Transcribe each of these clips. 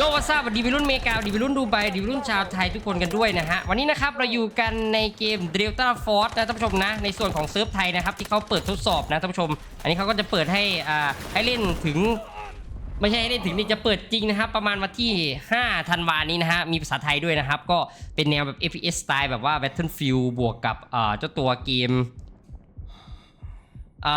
โยวัสดีวิรุ่นเมกาดีวิรุ่นดูไบดีวิรุ่นชาวไทยทุกคนกันด้วยนะฮะ วันนี้นะครับเราอยู่กันในเกม Delta Force นะท่านผู้ชมนะ ในส่วนของเซิร์ฟไทยนะครับ ที่เขาเปิดทดสอบนะท่านผู้ชม อันนี้เขาก็จะเปิดให้อ่าให้เล่นถึง ไม่ใช่ให้เล่นถึงนี่จะเปิดจริงนะครับ ประมาณวันที่ 5 ธันวานี้นะฮะ มีภาษาไทยด้วยนะครับ ก็เป็นแนวแบบ FPS สไตล์แบบว่า Battlefield บวกกับอ่าเจ้าตัวเกมอ่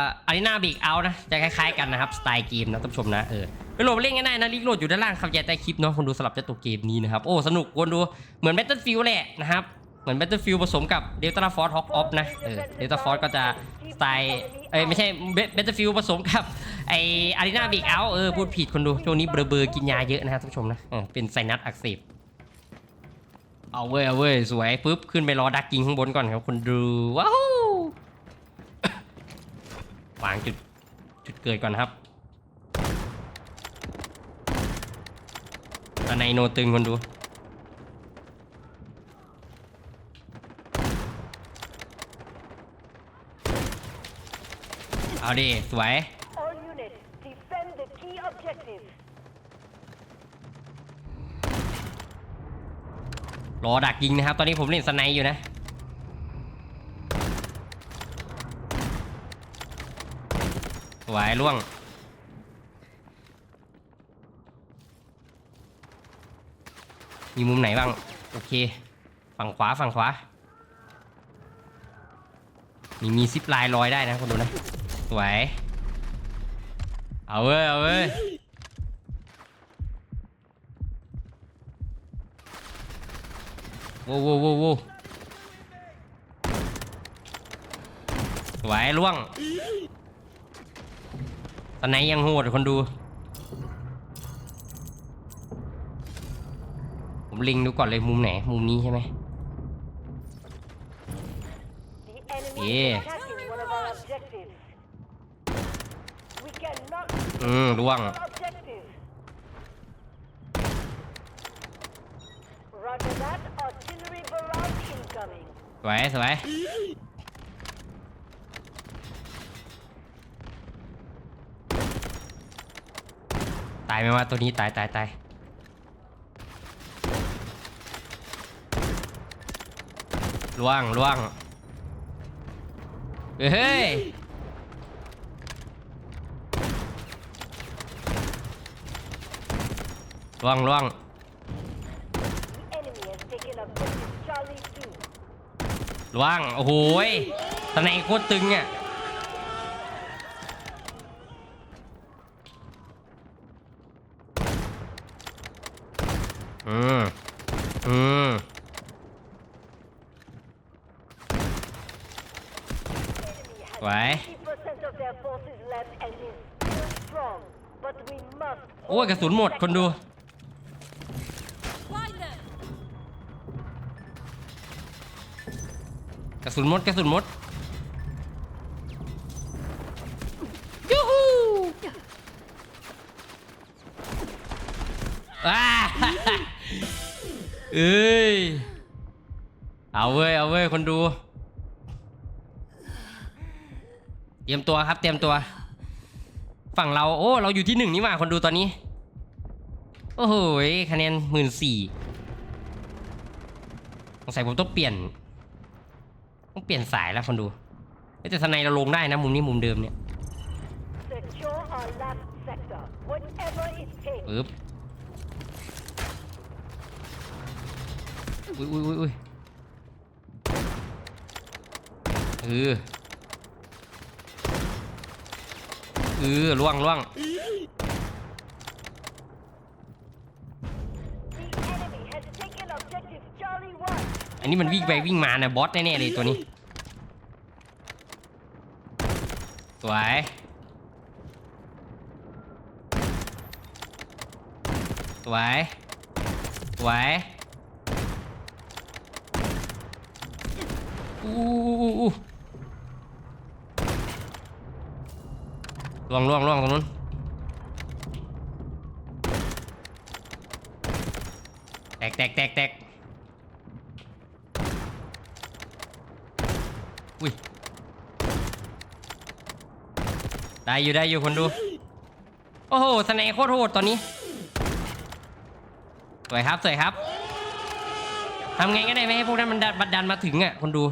ารีนาบิกเอานะ จะคล้ายๆกันนะครับ สไตล์เกมนะท่านผู้ชมนะเออ โหลดเล่นกันได้นะลิงก์โหลดอยู่ด้านล่างครับอย่าใต้คลิปเนาะคนดูสลับเจ้าตัวเกมนี้นะครับโอ้สนุกคนดูเหมือน Battlefield แหละนะครับเหมือน Battlefield ผสมกับ Delta Force Hawk Off นะเออ Delta Force ก็จะสไตล์เอ้ยไม่ใช่ Battlefield ผสมกับไออารีนาบิ๊กเอาเออพูดผิดคนดูช่วงนี้เบลอเบอๆกินยาเยอะนะครับท่านผู้ชมนะเออเป็นไซนัสอักเสบเอาเว้ยเอาเว้ยสวยปุ๊บขึ้นไปรอดักกิงข้างบนก่อนครับคนดูว้าววางจุดจุดเกิดก่อนครับ อนในโนตึงคนดูเอาดิสวย All units, defend the key objective. รอดักยิงนะครับ ตอนนี้ผมเล่นสไนด์อยู่นะ สวยล่วง มีมุมไหนบ้าง โอเค ฝั่งขวาฝั่งขวา มีมีซิปลน์ลอยได้นะคนดูนะ สวย เอาเว้ย เอาเว้ย โว้วโว้วโว้โว้สวยล่วงตอนไหนยังโหดคนดู ผมลิงดูก่อนเลยมุมไหน มุมนี้ใช่ไหม The enemy Yeah. is attacking one of our objectives. We cannot อืมล่วง lose our objective. Roger that. Artillery barrage incoming. สวยสวยตายไหมว่าตัวนี้ตายตายตาย ล่วงล่วงเฮ้ยล่วงล่วงล่วงโอ้โหตำแหน่งโคตรตึงเนี่ยอืมอืม Enemy has Why? 50% of their forces left and is still strong. But we must โอ้ย กระสุนหมดคนดูกระสุนหมดกระสุนหมดยูฮูว้า เอ้ย เอาเว้ย เอาเว้ย คนดู เตรียมตัวครับ เตรียมตัว ฝั่งเราโอ้เราอยู่ที่หนึ่งนี่หว่าคนดูตอนนี้ โอ้โหคะแนนหมื่นสี่สงสัยผมต้องเปลี่ยน ต้องเปลี่ยนสายแล้วคนดูแต่ทนายเราลงได้นะมุมนี้มุมเดิมเนี่ยปึ๊บอุ้ยอุ้ยอุ้ยอุ้ยเออเออล่วงล่วงอันนี้มันวิ่งไปวิ่งมานะบอสแน่ๆเลยตัวนี้ สวยสวยสวยอู้อู้อู้ ล่วงล่วงล่วงตรงนู้นแตกแตกแตกแตกอุ้ยได้อยู่ได้อยู่คนดู โอ้โหสไนโคตรโหดตอนนี้ สวยครับสวยครับทำไงก็ได้ไม่ให้พวกนั้นมันดันมันดันมาถึงอะคนดู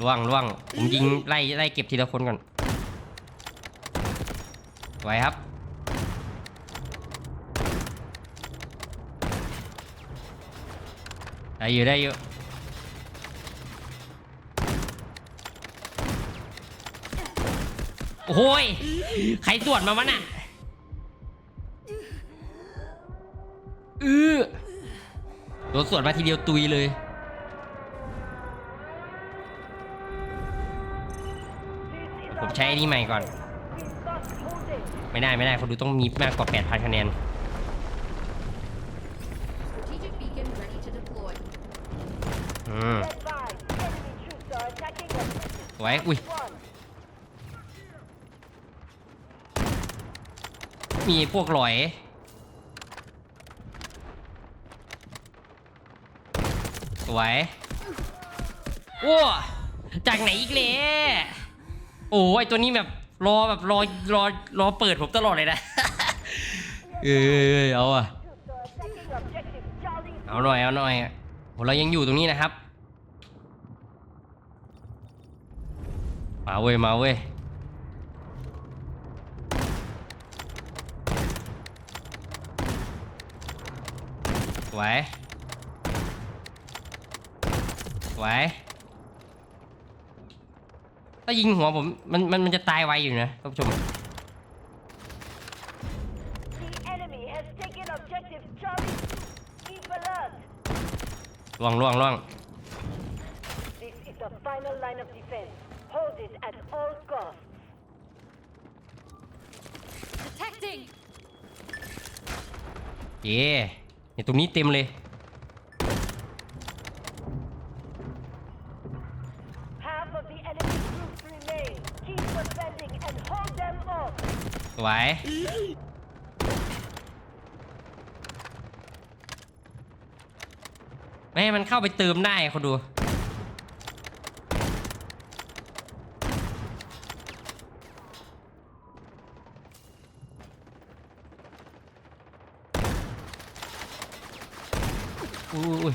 ล่วงล่วงผมยิงไล่ไล่เก็บทีละคนก่อนสวยครับ ได้อยู่ได้อยู่โอ้ยใครสวดมาวะน่ะอือโดนสวดมาทีเดียวตุยเลย This is ผมใช้ไอ้นี่ใหม่ก่อน ไม่ได้ไม่ได้คนดูต้องมีมากกว่า 8,000คะแนนอไว้อุ้ย มีพวกหลอยไว้โอ้จากไหนอีกเลย โอ้ยตัวนี้แบบรอแบบรอรอรอเปิดผมตลอดเลยนะ เอ้ยเอาอะ Troops are attacking objective Charlie. เอาหน่อยเอาหน่อยโหเรายังอยู่ตรงนี้นะครับ มาเว้ยมาเว้ยสวยสวย ถ้ายิงหัวผมมันมันมันจะตายไวอยู่นะท่านผู้ชม The enemy has taken objective Charlie. Keep alert. ล่วงล่วงล่วง This is the final line of defense. Hold it at all costs. Detecting! เย่เนี่ยตรงนี้เต็มเลย สวย ไม่ให้มันเข้าไปเติมได้คนดูอุ้ยอุ้ย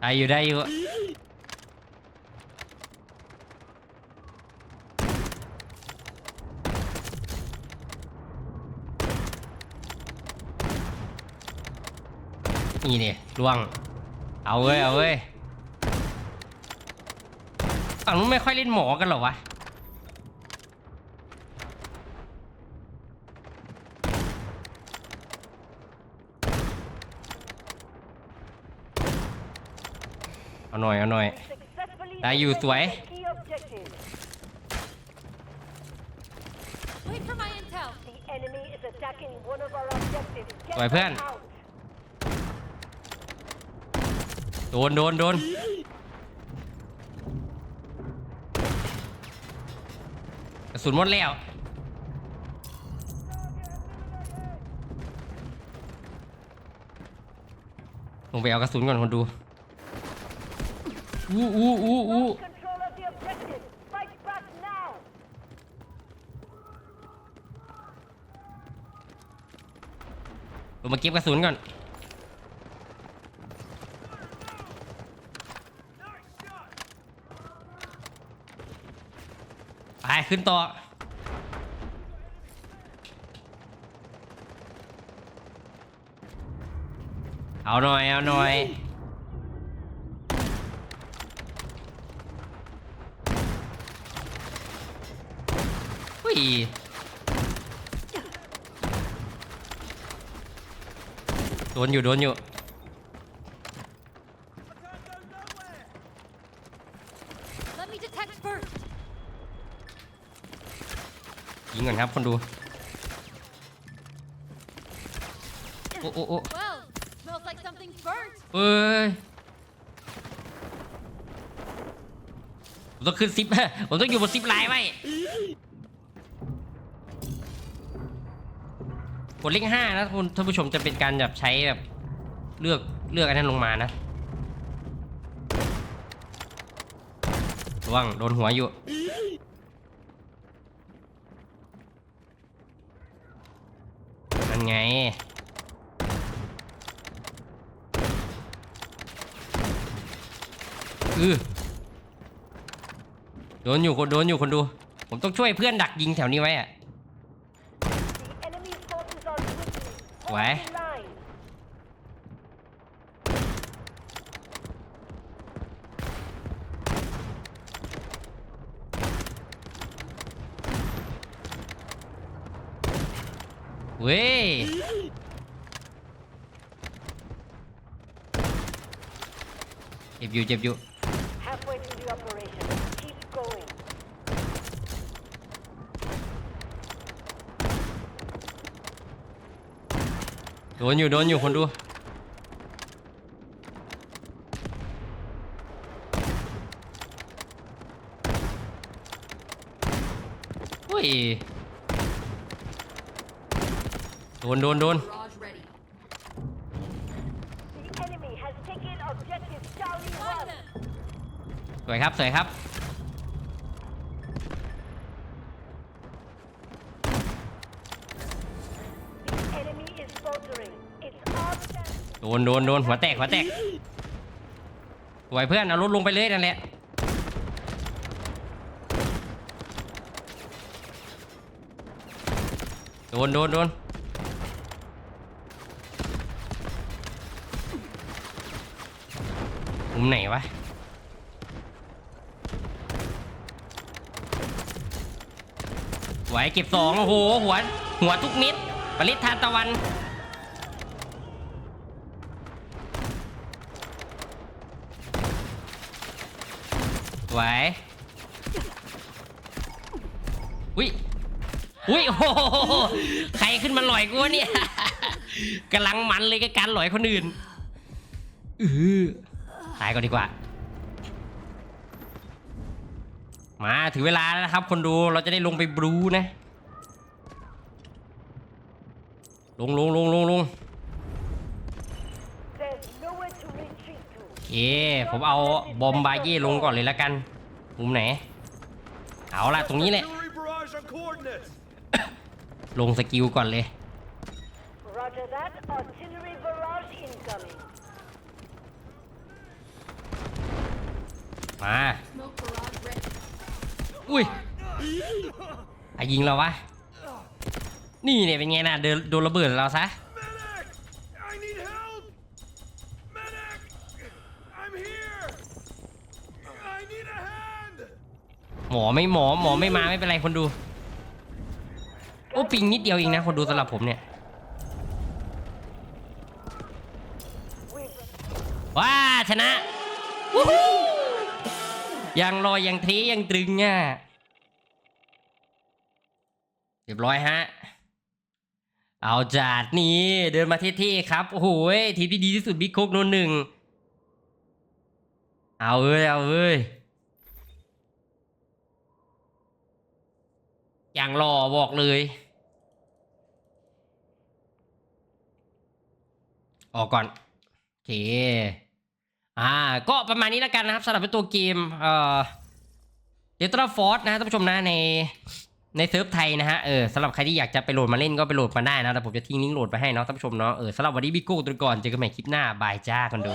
ได้อยู่ได้อยู่ นี่เนี่ยล่วง เอาเว้ย เอาเว้ยฝั่งนู้นไม่ค่อยเล่นหมอกันเหรอวะ เอาหน่อย เอาหน่อย Successfully ได้อยู่สวย defended key objectives. Wait for my intel! The enemy is attacking one of our objectives. Get สวยเพื่อน them out. โดนโดนโดนกระสุนหมดแล้วลงไปเอากระสุนก่อนคนดูอู้อู้อู้อู้ลงมาเก็บกระสุนก่อน ขึ้นต่อ เอาหน่อย เอาหน่อย อุ้ย โดนอยู่ โดนอยู่ ก่อนครับคนดูโอ้โอ้โอ้ Well, smells like something's burnt! เอ้ยผมต้องขึ้นซิปผมต้องอยู่บนซิปไลน์ไว้กดเลขห้านะคุณท่านผู้ชมจะเป็นการแบบใช้แบบเลือกเลือกอันนั้นลงมานะระวังโดนหัวอยู่ ไง อือโดนอยู่คนโดนอยู่คนดู ผมต้องช่วยเพื่อนดักยิงแถวนี้ไว้อะ The enemy's forces are dwindling. Hold Why? the line. เว้ ยเจ็บอยู่เจ็บอยู่ Halfway through the operation. Keep going. โดนอยู่โดนอยู่คนดูอุ้ย โดนโดนโดนสวยครับสวยครับโดนโดนโดนหัวแตกหัวแตกสวยเพื่อนเอารถลงไปเลยนั่นแหละโดนโดนโดน มุมไหนวะ ไหวเก็บสองโอ้โห หัว หัวทุกม็ดปริศทานตะวัน ไหวอุ้ยอุ้ยโอ้โหใครขึ้นมาหลอยกูวะเนี่ยกำลังมันเลยกับการหลอยคนอื่น อือ ตายก่อนดีกว่า มาถึงเวลาแล้วนะครับ คนดูเราจะได้ลงไปบลูนะ ลงลงลงลงลง There's nowhere to retreat to. เอ๊ผมเอาบอมบาเย่ลงก่อนเลยแล้วกัน มุมไหน เอาละตรงนี้แหละ Artillery barrage on coordinates. ลงสกิลก่อนเลย มา อุ้ยไอะยิงเราวะ นี่เนี่ยเป็นไงนะเดินโดนระเบิดเราซะหมอไม่หมอหมอไม่มาไม่เป็นไรคนดู โอ้ปิงนิดเดียวเองนะคนดูสำหรับผมเนี่ยว้าชนะวู้ฮู้ ยังลอยยังเทยังตรึงอะเรียบร้อยฮะ เอาจัดนี่เดินมาเท่ๆครับ โอ้โหทีมที่ดีที่สุดบิ๊กโคกโนนหนึ่ง เอาเอ้ย เอาเอ้ยอย่างหล่อบอกเลย ออกก่อนโอเค อ่า ก็ประมาณนี้แล้วกันนะครับสำหรับตัวเกมเอ่อเดลต้าฟอร์สนะฮะท่านผู้ชมนะในในเซิร์ฟไทยนะฮะ เออสำหรับใครที่อยากจะไปโหลดมาเล่นก็ไปโหลดมาได้นะแต่ผมจะทิ้งลิงก์โหลดไปให้เนาะท่านผู้ชมเนาะ เออสำหรับวันนี้บิโก้ตัวก่อนเจอกันใหม่คลิปหน้าบายจ้าคนดู